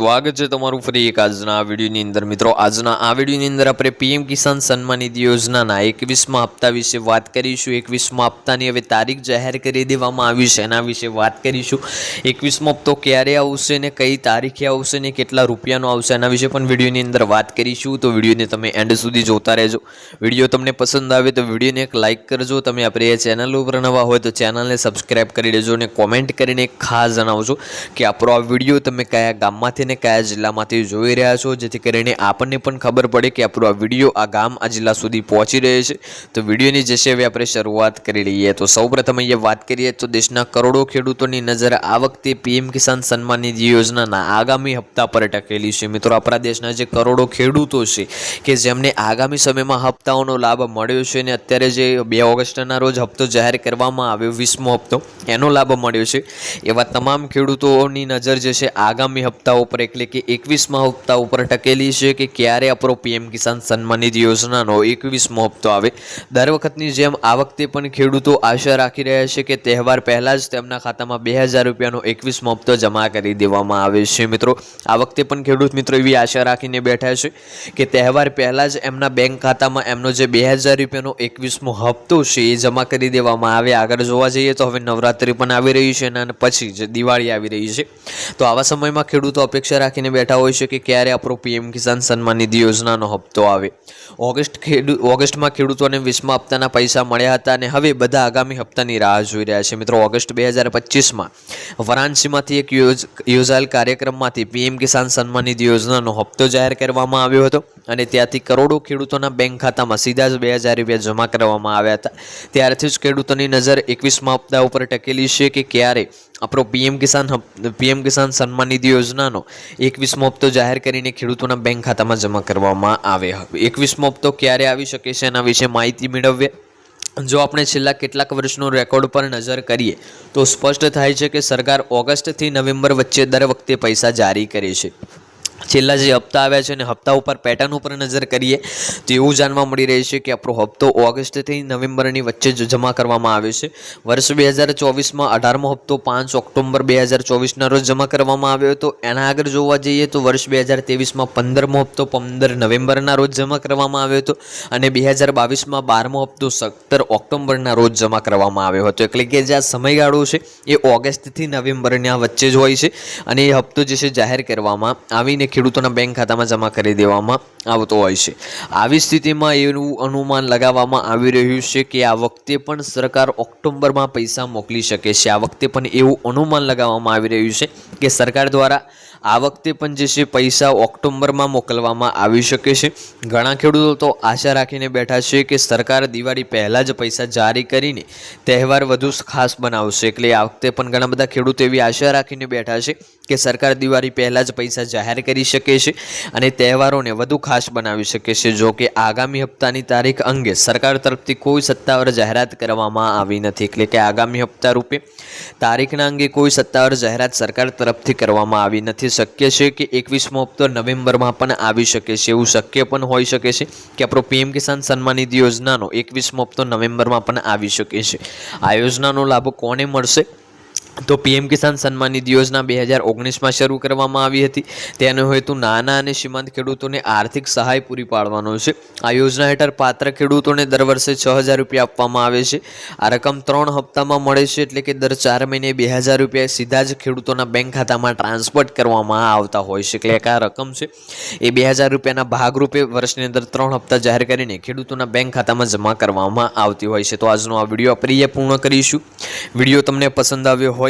સ્વાગત છે તમારું ફરી એક આજના આ વિડીયોની અંદર. મિત્રો, આજના આ વિડીયોની અંદર આપણે પીએમ કિસાન સન્માન નિધિ યોજનાના એકવીસમાં હપ્તા વિશે વાત કરીશું. એકવીસમાં હપ્તાની હવે તારીખ જાહેર કરી દેવામાં આવી છે. એના વિશે વાત કરીશું. એકવીસમાં હપ્તો ક્યારે આવશે ને કઈ તારીખે આવશે ને કેટલા રૂપિયાનો આવશે એના વિશે પણ વિડીયોની અંદર વાત કરીશું. તો વિડીયોને તમે એન્ડ સુધી જોતા રહેજો. વીડિયો તમને પસંદ આવે તો વિડીયોને એક લાઇક કરજો. તમે આપણે એ ચેનલ ઉપર નવા હોય તો ચેનલને સબસ્ક્રાઈબ કરી દેજો અને કોમેન્ટ કરીને ખાસ જણાવજો કે આપણો આ વીડિયો તમે કયા ગામમાંથી ને કયા જિલ્લામાંથી જોઈ રહ્યા છો? જેથી કરીને આપણને પણ ખબર પડે કે આપણો આ વીડિયો આ ગામ, આ જિલ્લા સુધી પહોંચી રહ્યો છે. તો વિડીયોની જે હવે આપણે શરૂઆત કરી લઈએ. તો સૌપ્રથમ અહીંયા વાત કરીએ તો દેશના કરોડો ખેડૂતોની નજર આ વખતે પીએમ કિસાન સન્માન નિધિ યોજનાના આગામી હપ્તા પર ટકેલી છે. મિત્રો, આપણા દેશના જે કરોડો ખેડૂતો છે કે જેમને આગામી સમયમાં હપ્તાઓનો લાભ મળ્યો છે અને અત્યારે જે બે ઓગસ્ટના રોજ હપ્તો જાહેર કરવામાં આવ્યો, વીસમો હપ્તો, એનો લાભ મળ્યો છે. એવા તમામ ખેડૂતોની નજર જે છે, આગામી હપ્તાઓ પર એટલે કે એકવીસમાં હપ્તા ઉપર ટકેલી છે કે ક્યારે આપણો પીએમ કિસાન સન્માન નિધિ યોજનાનો એકવીસમો હપ્તો આવે. દર વખતની જેમ આ વખતે પણ ખેડૂતો આશા રાખી રહ્યા છે કે તહેવાર પહેલાં જ તેમના ખાતામાં બે હજાર રૂપિયાનો એકવીસમો હપ્તો જમા કરી દેવામાં આવે છે મિત્રો. આ વખતે પણ ખેડૂત મિત્રો એવી આશા રાખીને બેઠા છે કે તહેવાર પહેલાં જ એમના બેંક ખાતામાં એમનો જે બે હજાર રૂપિયાનો એકવીસમો હપ્તો છે એ જમા કરી દેવામાં આવે. આગળ જોવા જઈએ તો હવે નવરાત્રિ પણ આવી રહી છે અને પછી જે દિવાળી આવી રહી છે. તો આવા સમયમાં ખેડૂતો અપેક્ષા રાખીને બેઠા હોય છે કે ક્યારે આપણો પીએમ કિસાન સન્માન નિધિ યોજનાનો હપ્તો આવે. ઓગસ્ટ ખેડૂ, ઓગસ્ટમાં ખેડૂતોને વીસમા હપ્તાના પૈસા મળ્યા હતા અને હવે બધા આગામી હપ્તાની રાહ જોઈ રહ્યા છે. મિત્રો, ઓગસ્ટ બે હજાર પચીસમાં વારાણસીમાંથી એક યોજ, યોજાયેલ કાર્યક્રમમાંથી પીએમ કિસાન સન્માન નિધિ યોજનાનો હપ્તો જાહેર કરવામાં આવ્યો હતો. અને ત્યાંથી કરોડો ખેડૂતોના બેંક ખાતામાં સીધા જ બે હજાર રૂપિયા જમા કરવામાં આવ્યા હતા. ત્યારથી જ ખેડૂતોની નજર એકવીસમા હપ્તા ઉપર ટકેલી છે કે ક્યારે? આપણો પીએમ કિસાન પીએમ કિસાન સન્માન નિધિ યોજનાનો એકવીસમો હપ્તો જાહેર કરીને ખેડૂતોના બેંક ખાતામાં જમા કરવામાં આવે હવે એકવીસમો હપ્તો ક્યારે આવી શકે છે એના વિશે માહિતી મેળવીએ. જો આપણે છેલ્લા કેટલાક વર્ષનો રેકોર્ડ પર નજર કરીએ, તો સ્પષ્ટ થાય છે કે સરકાર ઓગસ્ટથી નવેમ્બર વચ્ચે દર વખતે પૈસા જારી કરે છે. છેલ્લા જે હપ્તા આવ્યા છે અને હપ્તા ઉપર પેટર્ન ઉપર નજર કરીએ, તો એવું જાણવા મળી રહ્યું છે કે આપણો હપ્તો ઓગસ્ટથી નવેમ્બરની વચ્ચે જ જમા કરવામાં આવે છે. વર્ષ બે હજાર ચોવીસમાં અઢારમો હપ્તો પાંચ ઓક્ટોબર બે હજાર ચોવીસના રોજ જમા કરવામાં આવ્યો હતો. એના આગળ જોવા જઈએ તો વર્ષ બે હજાર ત્રેવીસમાં પંદરમો હપ્તો પંદર નવેમ્બરના રોજ જમા કરવામાં આવ્યો હતો અને બે હજાર બાવીસમાં બારમો હપ્તો સત્તર ઓક્ટોબરના રોજ જમા કરવામાં આવ્યો હતો. એટલે કે જે આ સમયગાળો છે એ ઓગસ્ટથી નવેમ્બરના વચ્ચે જ હોય છે અને એ હપ્તો જે છે જાહેર કરવામાં આવીને ખેડૂતોના બેંક ખાતામાં જમા કરી દેવામાં આવતો હોય છે. આવી સ્થિતિમાં એવું અનુમાન લગાવવામાં આવી રહ્યું છે કે આ વખતે પણ સરકાર ઓક્ટોબરમાં પૈસા મોકલી શકે છે. આ વખતે પણ એવું અનુમાન લગાવવામાં આવી રહ્યું છે કે સરકાર દ્વારા આ વખતે પણ જે છે પૈસા ઓક્ટોબરમાં મોકલવામાં આવી શકે છે. ઘણા ખેડૂતો તો આશા રાખીને બેઠા છે કે સરકાર દિવાળી પહેલાં જ પૈસા જારી કરીને તહેવાર વધુ ખાસ બનાવશે. એટલે આ વખતે પણ ઘણા બધા ખેડૂતો એવી આશા રાખીને બેઠા છે કે સરકાર દિવાળી પહેલાં જ પૈસા જાહેર કરી શકે છે અને તહેવારોને વધુ ખાસ બનાવી શકે છે. જો કે આગામી હપ્તાની તારીખ અંગે સરકાર તરફથી કોઈ સત્તાવાર જાહેરાત કરવામાં આવી નથી. એટલે કે આગામી હપ્તા રૂપે તારીખના અંગે કોઈ સત્તાવાર જાહેરાત સરકાર તરફથી કરવામાં આવી નથી. શક્ય છે કે એકવીસમો હપ્તો નવેમ્બરમાં પણ આવી શકે છે. એવું શક્ય પણ હોઈ શકે છે કે આપણો પીએમ કિસાન સન્માન નિધિ યોજનાનો એકવીસમો હપ્તો નવેમ્બરમાં પણ આવી શકે છે. આ યોજનાનો લાભ કોને મળશે? તો પીએમ કિસાન સન્માન નિધિ યોજના બે હજાર ઓગણીસમાં શરૂ કરવામાં આવી હતી. તેનો હેતુ નાના અને સીમાંત ખેડૂતોને આર્થિક સહાય પૂરી પાડવાનો છે. આ યોજના હેઠળ પાત્ર ખેડૂતોને દર વર્ષે છ હજાર રૂપિયા આપવામાં આવે છે. આ રકમ ત્રણ હપ્તામાં મળે છે એટલે કે દર ચાર મહિને બે હજાર રૂપિયા સીધા જ ખેડૂતોના બેંક ખાતામાં ટ્રાન્સફર કરવામાં આવતા હોય છે. એટલે આ રકમ છે. એ બે હજાર રૂપિયાના ભાગરૂપે વર્ષની અંદર ત્રણ હપ્તા જાહેર કરીને ખેડૂતોના બેંક ખાતામાં જમા કરવામાં આવતી હોય છે. તો આજનો આ વીડિયો આપણે પૂર્ણ કરીશું. વીડિયો તમને પસંદ આવ્યો હોય